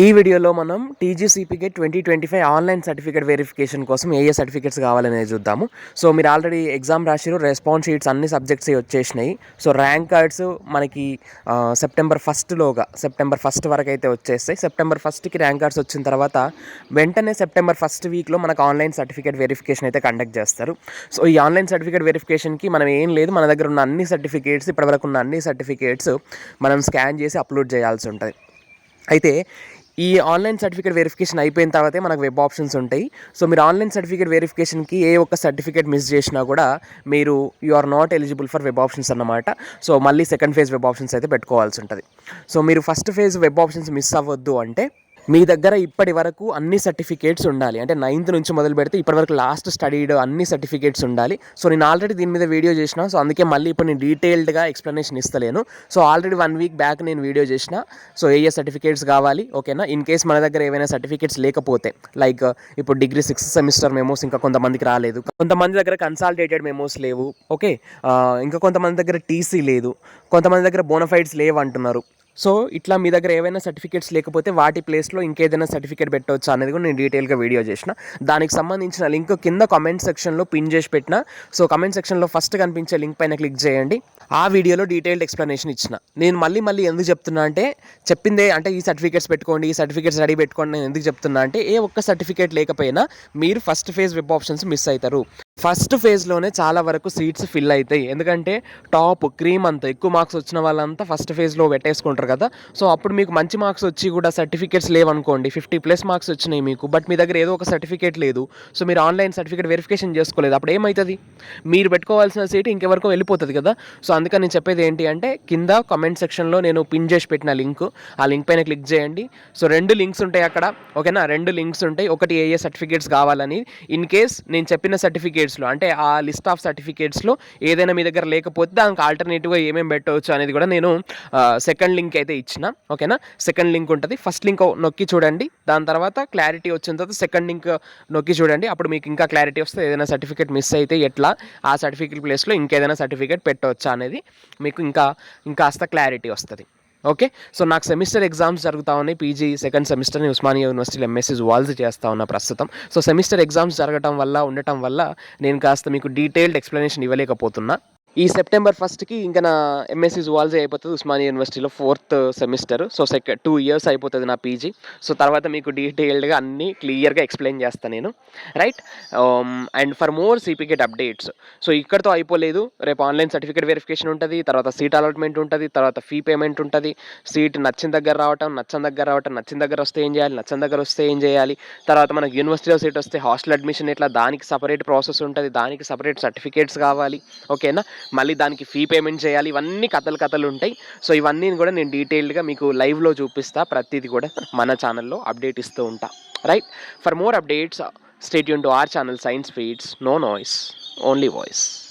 ఈ వీడియోలో మనం టీజీసీపీకే twenty twenty five online certificate verification కోసం ఏ ఏ సర్టిఫికేట్స్ కావాలనేది చూద్దాము. సో మీరు ఆల్రెడీ ఎగ్జామ్ రాసిరు రెస్పాన్స్ షీట్స్ అన్ని సబ్జెక్ట్స్ వచ్చేసినాయి. సో ర్యాంక్ కార్డ్స్ మనకి సెప్టెంబర్ ఫస్ట్లోగా సెప్టెంబర్ ఫస్ట్ వరకు అయితే వచ్చేస్తాయి. సెప్టెంబర్ ఫస్ట్కి ర్యాంక్ కార్డ్స్ వచ్చిన తర్వాత వెంటనే సెప్టెంబర్ ఫస్ట్ వీక్లో మనకు ఆన్లైన్ సర్టిఫికేట్ వెరిఫికేషన్ అయితే కండక్ట్ చేస్తారు. సో ఈ ఆన్లైన్ సర్టిఫికేట్ వెరిఫికేషన్కి మనం ఏం లేదు మన దగ్గర ఉన్న అన్ని సర్టిఫికేట్స్ ఇప్పటివరకు ఉన్న అన్ని సర్టిఫికేట్స్ మనం స్కాన్ చేసి అప్లోడ్ చేయాల్సి ఉంటుంది. అయితే ఈ ఆన్లైన్ సర్టిఫికేట్ వెరిఫికేషన్ అయిపోయిన తర్వాతే మనకు వెబ్ ఆప్షన్స్ ఉంటాయి. సో మీరు ఆన్లైన్ సర్టిఫికేట్ వెరిఫికేషన్కి ఏ ఒక్క సర్టిఫికేట్ మిస్ చేసినా కూడా మీరు you are not eligible for web options అన్నమాట. సో మళ్ళీ సెకండ్ ఫేజ్ వెబ్ ఆప్షన్స్ అయితే పెట్టుకోవాల్సి ఉంటుంది. సో మీరు first phase web options miss అవ్వద్దు అంటే మీ దగ్గర ఇప్పటి వరకు అన్ని సర్టిఫికేట్స్ ఉండాలి. అంటే నైన్త్ నుంచి మొదలు పెడితే ఇప్పటి వరకు లాస్ట్ స్టడీడ్ అన్ని సర్టిఫికేట్స్ ఉండాలి. సో నేను ఆల్రెడీ దీని మీద వీడియో చేసిన. సో అందుకే మళ్ళీ ఇప్పుడు నేను డీటెయిల్డ్గా explanation ఇస్తలేను. So already one week back నేను వీడియో చేసిన. సో ఏ ఏ సర్టిఫికేట్స్ కావాలి ఓకేనా ఇన్ కేస్ మన దగ్గర ఏవైనా సర్టిఫికేట్స్ లేకపోతే లైక్ ఇప్పుడు డిగ్రీ సిక్స్త్ సెమిస్టర్ మెమోస్ ఇంకా కొంతమందికి రాలేదు. కొంతమంది దగ్గర కన్సాలిడేటెడ్ మెమోస్ లేవు ఓకే ఇంకా కొంతమంది దగ్గర టీసీ లేదు. కొంతమంది దగ్గర బోనఫైడ్స్ లేవు అంటున్నారు సో ఇట్లా మీ దగ్గర ఏవైనా సర్టిఫికేట్స్ లేకపోతే వాటి ప్లేస్లో ఇంకేదైనా సర్టిఫికేట్ పెట్టవచ్చు అనేది కూడా నేను డీటెయిల్గా వీడియో చేసిన. దానికి సంబంధించిన లింక్ కింద కామెంట్ సెక్షన్లో పిన్ చేసి పెట్టిన. సో కామెంట్ సెక్షన్లో ఫస్ట్ కనిపించే లింక్ పైన క్లిక్ చేయండి. ఆ వీడియోలో డీటెయిల్డ్ ఎక్స్ప్లెనేషన్ ఇచ్చిన. నేను మళ్ళీ మళ్ళీ ఎందుకు చెప్తున్నా అంటే చెప్పిందే అంటే ఈ సర్టిఫికేట్స్ పెట్టుకోండి ఈ సర్టిఫికేట్స్ రెడీ పెట్టుకోండి నేను ఎందుకు చెప్తున్నా అంటే ఏ ఒక్క సర్టిఫికేట్ లేకపోయినా మీరు first phase web options miss అవుతారు. ఫస్ట్ ఫేజ్లోనే చాలా వరకు సీట్స్ ఫిల్ అవుతాయి ఎందుకంటే టాప్ క్రీమ్ అంతా ఎక్కువ మార్క్స్ వచ్చిన వాళ్ళంతా ఫస్ట్ ఫేజ్లో పెట్టేసుకుంటారు కదా. సో అప్పుడు మీకు మంచి మార్క్స్ వచ్చి కూడా సర్టిఫికేట్స్ లేవనుకోండి ఫిఫ్టీ ప్లస్ మార్క్స్ వచ్చినాయి మీకు. బట్ మీ దగ్గర ఏదో ఒక సర్టిఫికేట్ లేదు. సో మీరు ఆన్లైన్ సర్టిఫికేట్ వెరిఫికేషన్ చేసుకోలేదు. అప్పుడు ఏమవుతుంది మీరు పెట్టుకోవాల్సిన సీట్ ఇంకెవరికో వెళ్ళిపోతుంది కదా. సో అందుకని నేను చెప్పేది ఏంటి అంటే కింద కమెంట్ సెక్షన్లో నేను పిన్ చేసి పెట్టిన లింక్. ఆ లింక్ పైన క్లిక్ చేయండి. సో రెండు లింక్స్ ఉంటాయి అక్కడ. ఓకేనా? రెండు లింక్స్ ఉంటాయి. ఒకటి ఏ ఏ సర్టిఫికేట్స్ కావాలని. ఇన్ కేస్ నేను చెప్పిన సర్టిఫికేట్స్లో అంటే ఆ లిస్ట్ ఆఫ్ సర్టిఫికేట్స్లో ఏదైనా మీ దగ్గర లేకపోతే దానికి ఆల్టర్నేటివ్గా ఏమేమి పెట్టవచ్చు అనేది కూడా నేను సెకండ్ లింక్ అయితే ఇచ్చిన. ఓకేనా? సెకండ్ లింక్ ఉంటుంది. ఫస్ట్ లింక్ నొక్కి చూడండి. దాని తర్వాత క్లారిటీ వచ్చిన తర్వాత సెకండ్ లింక్ నొక్కి చూడండి. అప్పుడు మీకు ఇంకా క్లారిటీ వస్తే ఏదైనా సర్టిఫికేట్ మిస్ అయితే ఎట్లా? ఆ సర్టిఫికేట్ ప్లేస్లో ఇంకేదైనా సర్టిఫికేట్ పెట్టవచ్చా అనేది మీకు ఇంకా ఇంకాస్త క్లారిటీ వస్తుంది. ఓకే సో నాకు సెమిస్టర్ ఎగ్జామ్స్ జరుగుతూ ఉన్నాయి. పీజీ సెకండ్ సెమిస్టర్ని ఉస్మానియా యూనివర్సిటీలో ఎంఎస్సీ వాల్స్ చేస్తూ ఉన్నా ప్రస్తుతం. సో సెమిస్టర్ ఎగ్జామ్స్ జరగటం వల్ల ఉండటం వల్ల నేను కాస్త మీకు డీటెయిల్డ్ ఎక్స్ప్లెనేషన్ ఇవ్వలేకపోతున్నా. ఈ సెప్టెంబర్ ఫస్ట్కి ఇంకా నా ఎంఎస్సి జువాలజీ అయిపోతుంది ఉస్మానియా యూనివర్సిటీలో fourth semester so second two years అయిపోతుంది నా పీజీ సో తర్వాత మీకు డీటెయిల్డ్గా అన్నీ క్లియర్గా ఎక్స్ప్లెయిన్ చేస్తాను నేను. Right and for more CPGET updates so ఇక్కడతో అయిపోలేదు. రేపు ఆన్లైన్ సర్టిఫికేట్ వెరిఫికేషన్ ఉంటుంది తర్వాత సీట్ అలాట్మెంట్ ఉంటుంది తర్వాత ఫీ పేమెంట్ ఉంటుంది. సీట్ నచ్చిన దగ్గర రావటం నచ్చని దగ్గర రావటం నచ్చిన దగ్గర వస్తే ఏం చేయాలి నచ్చిన దగ్గర వస్తే ఏం చేయాలి. తర్వాత మనకు యూనివర్సిటీలో సీట్ వస్తే హాస్టల్ అడ్మిషన్ ఇట్లా దానికి సపరేట్ ప్రాసెస్ ఉంటుంది దానికి సపరేట్ సర్టిఫికేట్స్ కావాలి. ఓకేనా మళ్ళీ దానికి ఫీ పేమెంట్ చేయాలి. ఇవన్నీ కథలు కథలు ఉంటాయి. సో ఇవన్నీ కూడా నేను డీటెయిల్డ్గా మీకు లైవ్లో చూపిస్తా. ప్రతిదీ కూడా మన ఛానల్లో అప్డేట్ ఇస్తూ ఉంటా. Right for more updates stay Yoon to our channel science feeds no noise only voice